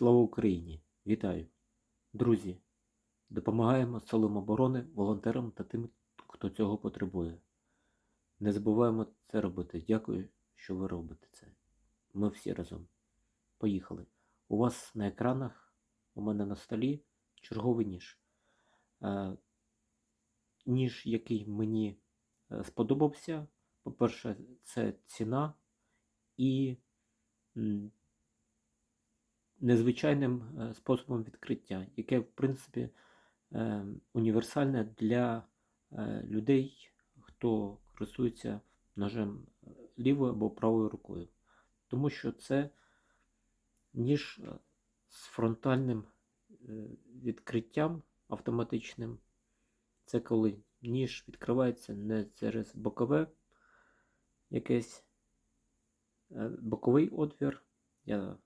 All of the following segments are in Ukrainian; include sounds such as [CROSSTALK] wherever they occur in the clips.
Слава Україні! Вітаю! Друзі! Допомагаємо силам оборони, волонтерам та тим, хто цього потребує. Не забуваємо це робити. Дякую, що ви робите це. Ми всі разом. Поїхали. У вас на екранах, у мене на столі черговий ніж. Е, ніж, який мені е, сподобався. По-перше, це ціна і незвичайним е, способом відкриття, яке, в принципі, е, універсальне для е, людей, хто користується ножем лівою або правою рукою. Тому що це ніж з фронтальним відкриттям автоматичним. Це коли ніж відкривається не через бокове якесь боковий отвір, я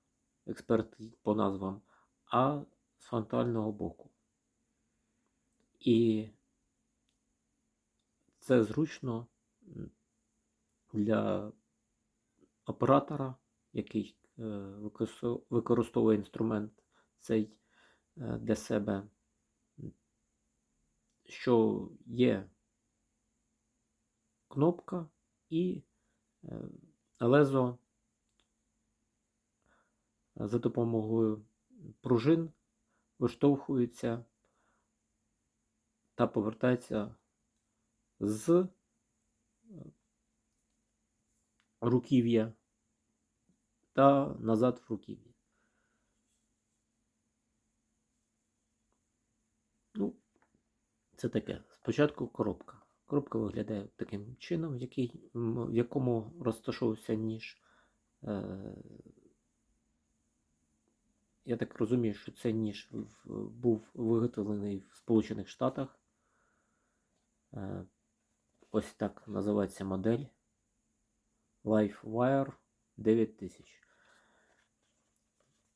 експерт по назвам, а з фронтального боку. І це зручно для оператора, який е, використовує інструмент цей е, для себе, що є кнопка і лезо за допомогою пружин виштовхується та повертається з е, руків'я та назад в руків'я. Ну, це таке. Спочатку коробка. Коробка виглядає таким чином, в якому розташовувався ніж. Я так розумію, що цей ніж був виготовлений в Сполучених Штатах. Е, Ось так називається модель LifeWire 9000.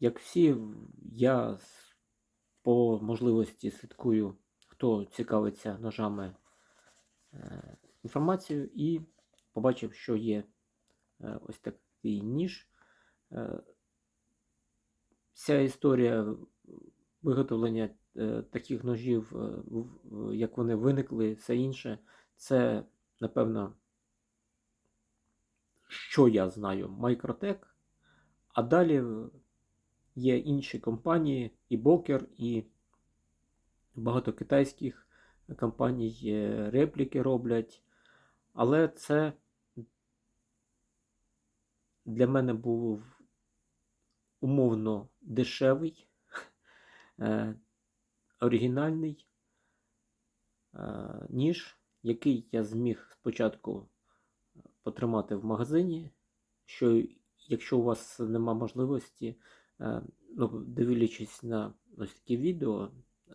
Як всі, я по можливості слідкую, хто цікавиться ножами е, інформацією, і побачив, що є е, ось такий ніж. Е, Вся історія виготовлення е, таких ножів, е, як вони виникли, все інше, це, напевно, що я знаю, Microtech, а далі є інші компанії, і Бокер, і багато китайських компаній е, репліки роблять. Але це для мене був умовно дешевий, [LAUGHS] е, оригінальний е, ніж, який я зміг спочатку потримати в магазині. Що якщо у вас нема можливості, е, ну, дивлячись на ось такі відео,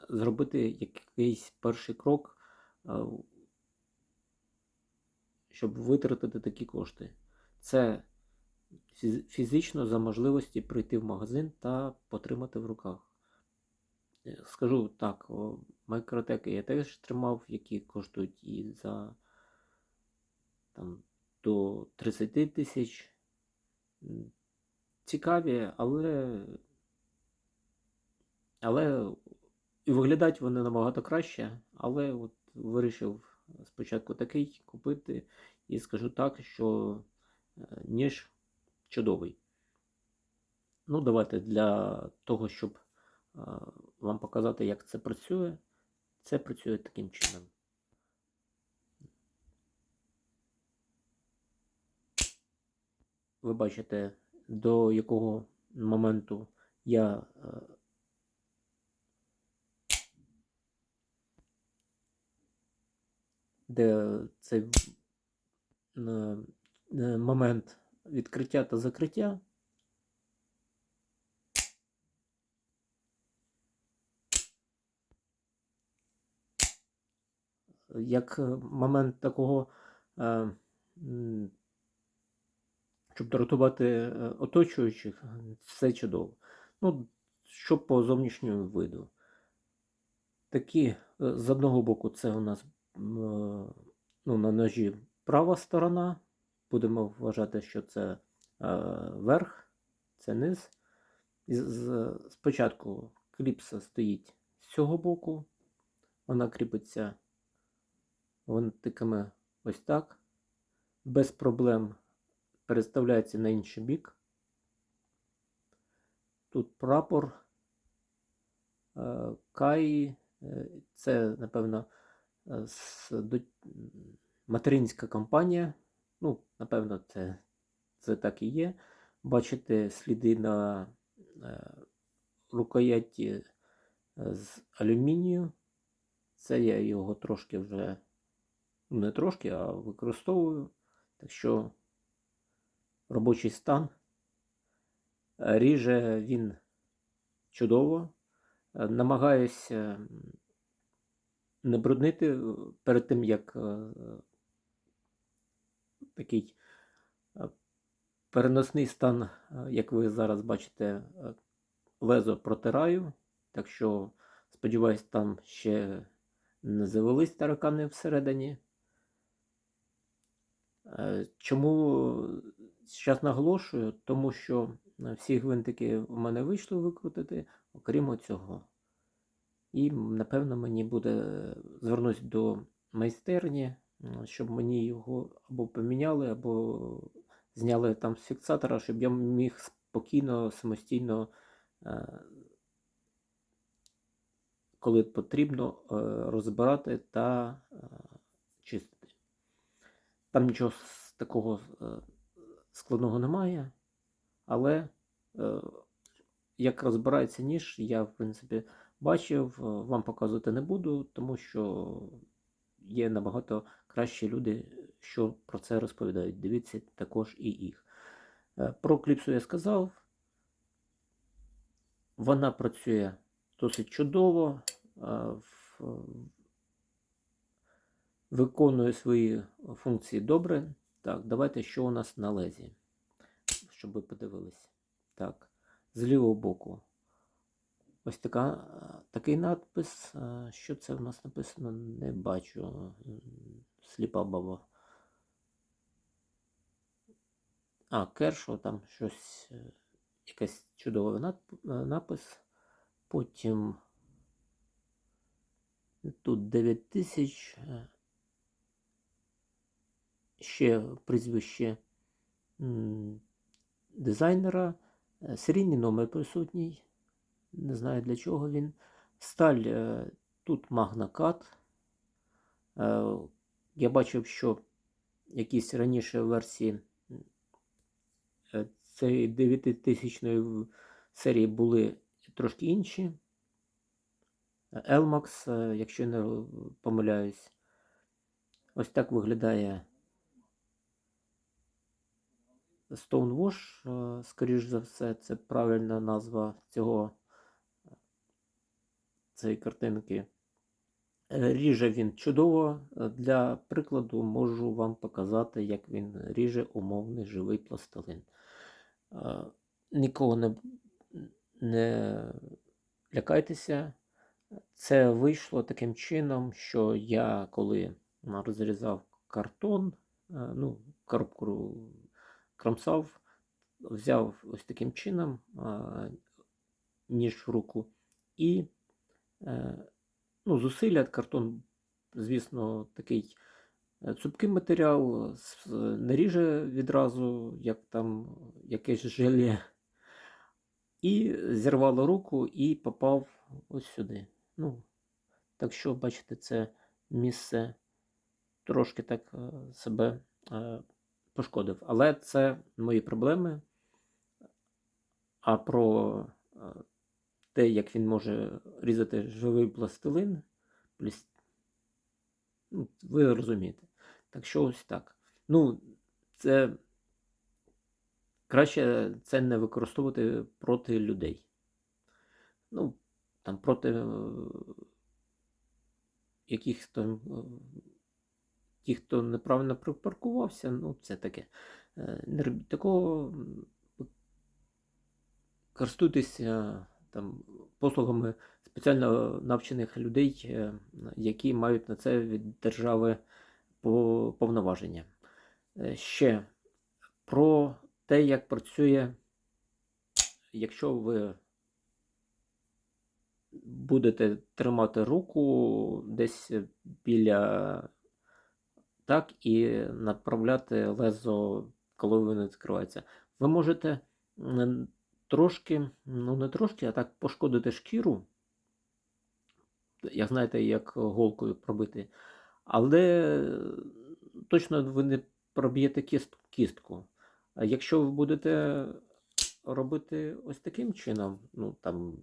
зробити якийсь перший крок, е, щоб витратити такі кошти. Це фізично за можливості прийти в магазин та потримати в руках. Е, Скажу так, мікротеки я теж тримав, які коштують і за там, до 30 тисяч. Цікаві, але. Але і виглядають вони набагато краще, але от вирішив спочатку такий купити, і скажу так, що е, ніж чудовий. Ну, давайте для того, щоб вам показати, як це працює, це працює таким чином. Ви бачите, до якого моменту я е, де цей е, момент відкриття та закриття. Як е, момент такого, е, щоб дратувати е, оточуючих, все чудово. Ну, що по зовнішньому виду. Такі, з одного боку, це у нас ну, на ножі права сторона. Будемо вважати, що це е, верх, це низ. спочатку кліпса стоїть з цього боку, вона кріпиться винтиками ось так, без проблем переставляється на інший бік. Тут прапор е, Каї, е, це, напевно, материнська компанія. Ну, напевно, це, це так і є. Бачите сліди на е, рукояті е, з алюмінію. Це я його трошки вже, ну, не трошки, а використовую. Так що робочий стан. Е, Ріже він чудово. Е, Намагаюся не бруднити перед тим, як такий е, переносний стан, е, як ви зараз бачите, е, лезо протираю. Так що, сподіваюсь, там ще не завелись таракани всередині. Чому зараз наголошую? Тому що всі гвинтики в мене вийшло викрутити, окрім цього. І, напевно, мені буде звернусь до майстерні, щоб мені його або поміняли, або зняли там з фіксатора, щоб я міг спокійно, самостійно, е, коли потрібно, е, розбирати та е, чистити. Там нічого такого складного немає, але як розбирається ніж, я, в принципі, бачив, вам показувати не буду, тому що є набагато кращі люди, що про це розповідають. Дивіться також і їх. Е, Про кліпсу я сказав. Вона працює досить чудово, е, виконує свої функції добре. Так, давайте що у нас на лезі, щоб ви подивились. Так, з лівого боку. Ось така, е, такий надпис. Е, Що це в нас написано? Не бачу. Сліпа баба. А, Кершо, там щось, е, якийсь чудовий е, напис. Потім тут 9000. е, Ще прізвище дизайнера. Е, Серійний номер присутній. Не знаю для чого він. Сталь е, тут магнакат. Е, Я бачив, що якісь раніше версії е, цієї 9000 серії були трошки інші. Elmax, е, якщо не помиляюсь. Ось так виглядає Stonewash, скоріш за все, це правильна назва цього цієї картинки. Е, Ріже він чудово. Е, Для прикладу можу вам показати, як він ріже умовний живий пластилин. Е, Нікого не, не лякайтеся. Це вийшло таким чином, що я коли розрізав картон, ну, коробку кромсав, взяв ось таким чином ніж в руку і ну, зусилля картон, звісно, такий е, цупкий матеріал, не ріже відразу, як там якесь желе. І зірвало руку і попав ось сюди. Ну, так що, бачите, це місце трошки так е, себе е, пошкодив. Але це мої проблеми. А про е, те, як він може різати живий пластилин, пліс- ну, ви розумієте. Так що ось так. Ну, це краще це не використовувати проти людей. Ну, там проти е, якихось там е, ті, хто неправильно припаркувався, ну, це таке. Е, Не робіть такого. Користуйтеся там послугами спеціально навчених людей, е, які мають на це від держави повноваження. Е, Ще про те, як працює якщо ви будете тримати руку десь біля так і направляти лезо, коли воно відкривається. Ви можете трошки, ну не трошки, а так пошкодити шкіру. Як знаєте, як голкою пробити. Але точно ви не проб'єте кістку. А якщо ви будете робити ось таким чином, ну там,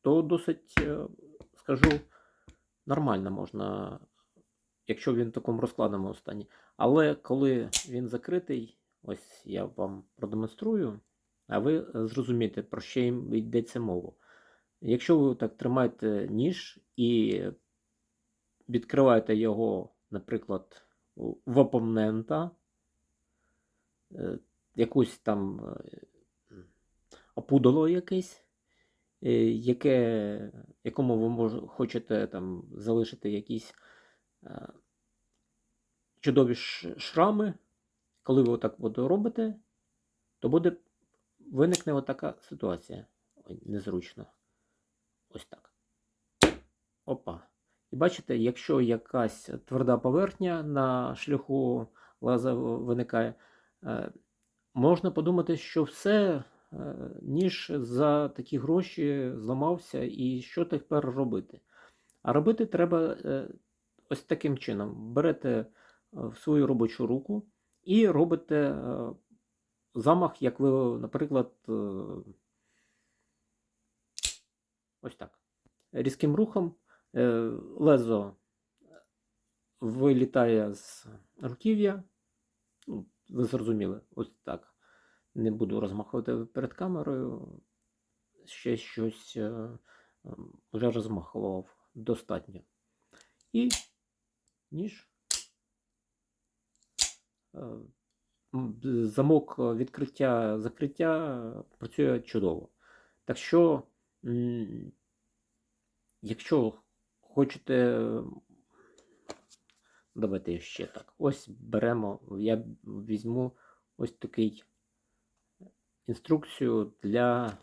то досить, е, скажу, нормально можна, якщо він в такому розкладеному стані. Але коли він закритий, ось я вам продемонструю, а ви е, зрозумієте, про що їм йдеться мова. Якщо ви так тримаєте ніж і відкриваєте його, наприклад, в опонента, е, якусь там е, опудало якесь, яке, якому ви мож, хочете там залишити якісь чудові шрами, коли ви отак от робите, то буде виникне отака ситуація. Ой, незручно. Ось так. Опа. І бачите, якщо якась тверда поверхня на шляху лаза виникає, е, можна подумати, що все, е, ніж за такі гроші зламався, і що тепер робити? А робити треба е, ось таким чином: берете в свою робочу руку і робите е, замах, як ви, наприклад, е, ось так. Різким рухом е, лезо вилітає з руків'я. Ну, ви зрозуміли, ось так. Не буду розмахувати перед камерою. Ще щось вже розмахував достатньо. І ніж. Е, Замок відкриття закриття працює чудово. Так що, якщо хочете, давайте ще так. Ось беремо, я візьму ось такий інструкцію для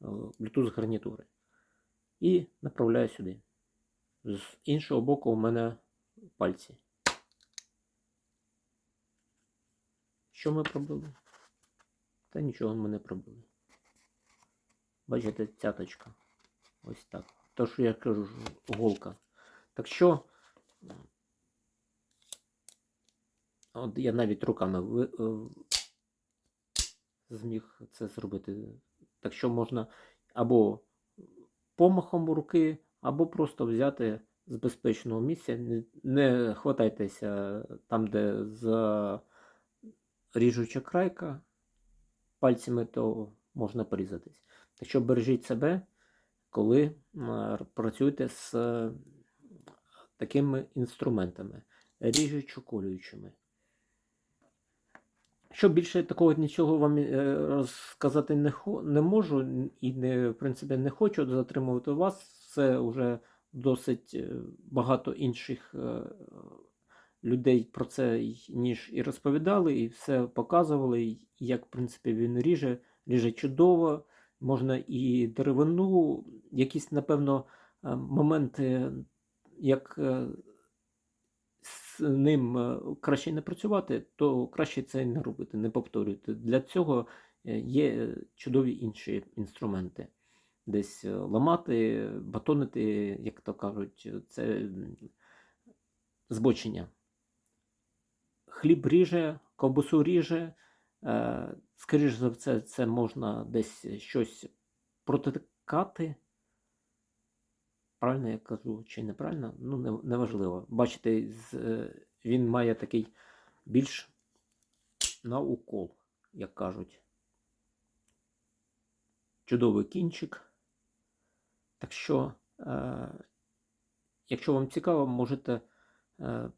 е, Bluetooth гарнітури. І направляю сюди. З іншого боку у мене пальці. Що ми пробили? Та нічого ми не пробили. Бачите, цяточка. Ось так. То, що я кажу, голка. Так що. От я навіть руками е, зміг це зробити. Так що можна або помахом руки, або просто взяти з безпечного місця. Не, хватайтеся там, де за ріжуча крайка пальцями, то можна порізатись. Так що бережіть себе, коли працюєте з е, такими інструментами, ріжучо-колюючими. Що більше такого нічого вам е, розказати не, не можу і не, в принципі не хочу затримувати вас. Це вже досить е, багато інших е, людей про це ніж і розповідали, і все показували, як в принципі він ріже, ріже чудово. Можна і деревину, якісь, напевно, е, моменти, як з ним краще не працювати, то краще це не робити, не повторювати. Для цього є чудові інші інструменти. Десь е, ламати, батонити, як то кажуть, це збочення. Хліб ріже, ковбасу ріже. Е, Скоріш за все, це можна десь щось протикати. Правильно я кажу чи неправильно? Ну, неважливо. Бачите, е, він має такий більш на укол, як кажуть. Чудовий кінчик. Так що, е, якщо вам цікаво, можете е,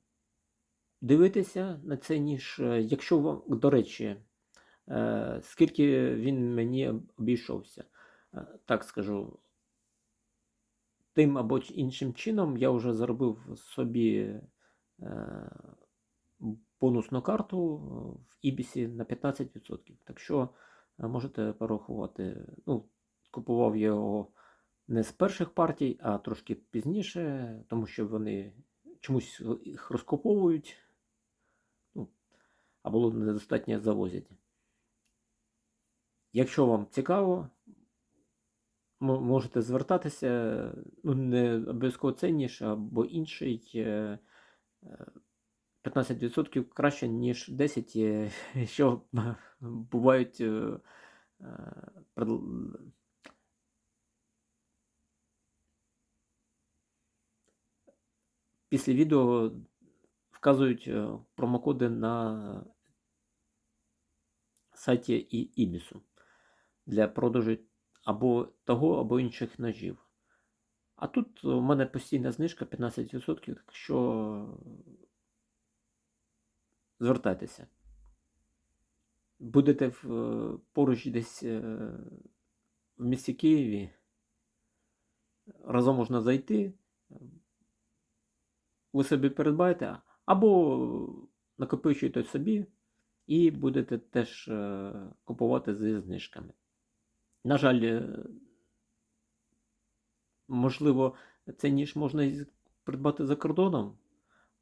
дивитися на цей ніж. Е, Якщо вам, до речі, скільки він мені обійшовся, так скажу, тим або іншим чином я вже заробив собі бонусну карту в Ібісі на 15%. Так що можете порахувати. Ну, купував його не з перших партій, а трошки пізніше, тому що вони чомусь їх розкуповують, ну, або недостатньо завозять. Якщо вам цікаво, можете звертатися, ну, не обов'язково цінніше або інший. е, е, 15% краще, ніж 10, е, [LAUGHS] що бувають е, е, предл- після відео вказують е, промокоди на сайті і Ібісу для продажу або того, або інших ножів. А тут у мене постійна знижка 15%, так що звертайтеся. Будете в, е, поруч десь е, в місті Києві. Разом можна зайти. Ви собі передбаєте, або накопичуєте собі і будете теж е, купувати зі знижками. На жаль, е, можливо, цей ніж можна придбати за кордоном,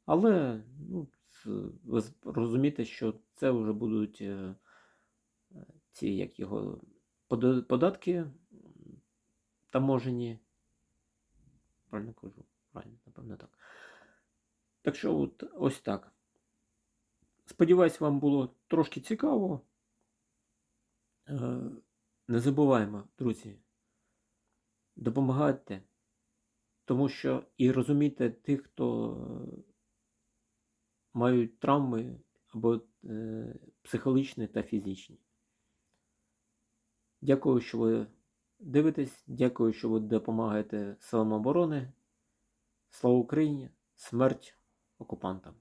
але ну, ви розумієте, що це вже будуть е, ці, як його, податки таможені. Правильно кажу? Правильно, напевно так. Так що от, ось так. Сподіваюсь, вам було трошки цікаво. Е, Не забуваємо, друзі, допомагайте, тому що і розумійте тих, хто мають травми або е, психологічні та фізичні. Дякую, що ви дивитесь, дякую, що ви допомагаєте силам оборони. Слава Україні! Смерть окупантам!